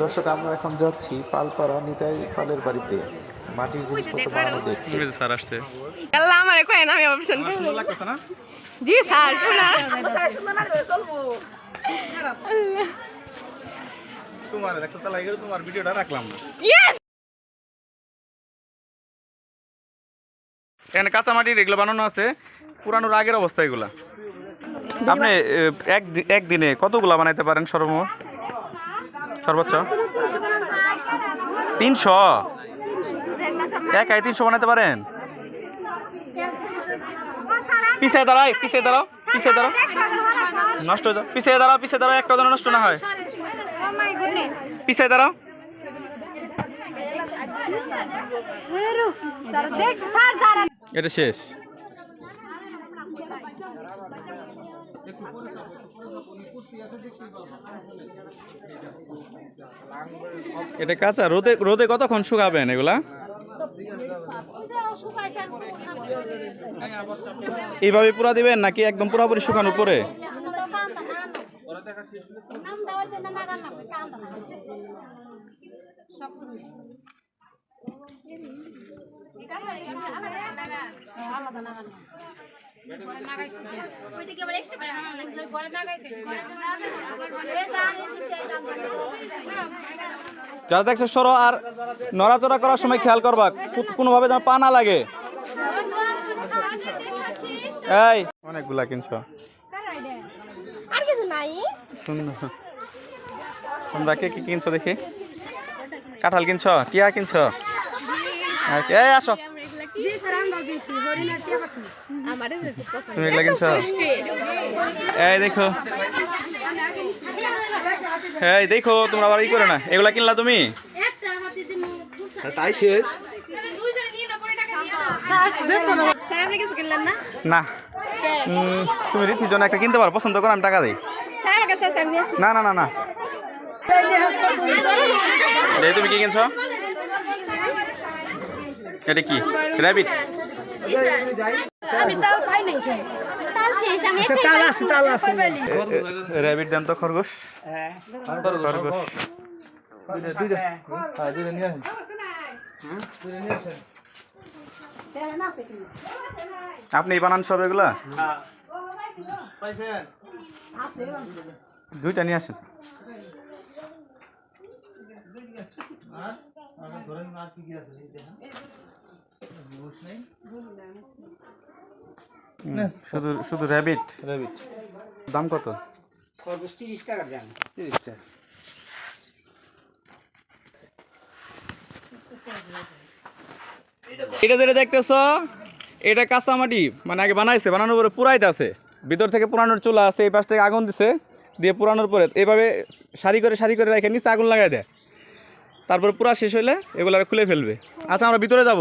দর্শক আমরা এখন যাচ্ছি পালপাড়া নিতাই পালের বাড়িতে। মাটির জিনিসপত্র বানানো দেখতে স্যার আসছে। আল্লাহ আমার কয় না আমি অপশন লাগতেছে না? জি স্যার শোনা তোমার দেখছ চালাই গেলে তোমার ভিডিওটা রাখলাম না। ইয়েস এখানে কাঁচামাটির এগুলো বানানো আছে পুরানোর আগের অবস্থা এগুলা। আপনি এক একদিনে কতগুলা বানাইতে পারেন সর্বমোট? সর্বোচ্চ তিনশো? একাই তিনশো বানাইতে পারেন? পিছিয়ে দাঁড়াই পিছিয়ে দাঁড়াও পিছিয়ে দাঁড়াও। নষ্ট হয়ে যাও পিছিয়ে দাঁড়াও পিছিয়ে দাঁড়াও একটা যেন নষ্ট না হয়। পিছিয়ে দাঁড়াও। এটা শেষ। এটা কাঁচা? রোদে রোদে কতক্ষণ শুকাবেন এগুলা? এইভাবে পুরা দিবেন নাকি একদম পুরাপুরি শুকানোর পরে যারা দেখছ, সরো আর নড়াচড়া করার সময় খেয়াল করবা কোনোভাবে যেন পা না লাগে। এই। অনেকগুলা কিনছো। আর কিছু নাই তোমরা কে কি কিনছো দেখি? কাঁঠাল কিনছ? টিয়া কিনছ? এই, আসো। তুমি এগুলা কিনছ এই দেখো। এই দেখো তোমরা আবার ই করে না। এগুলা কিনলা তুমি? দিদি তাই শেষ। না? তুমি রীতির জন্য একটা কিনতে পারো পছন্দ করো আমি টাকা দিই। না না না না। তুমি কি কিনছ? এটা কি? র্যাবিট আমি তাও পাই নাই তাল শেষ আমি তাল আছে তাল র্যাবিট দেন তো খরগোশ। খরগোশ। আপনি বানান সব এগুলা? দুইটা নিয়ে আসেন। হুম, শুধু শুধু র্যাবিট র্যাবিট দাম কত? এটা যেটা দেখতেছ এটা কাঁচামাটি মানে আগে বানাইছে বানানোর পরে পুরাইতে আছে। ভিতর থেকে পুরানোর চুলা আছে এই পাশ থেকে আগুন দিছে দিয়ে পুরানোর পরে এইভাবে সারি করে সারি করে রেখে নিচে আগুন লাগাই দেয়। তারপরে পুরা শেষ হইলে এগুলো খুলে ফেলবে। আচ্ছা আমরা ভিতরে যাব।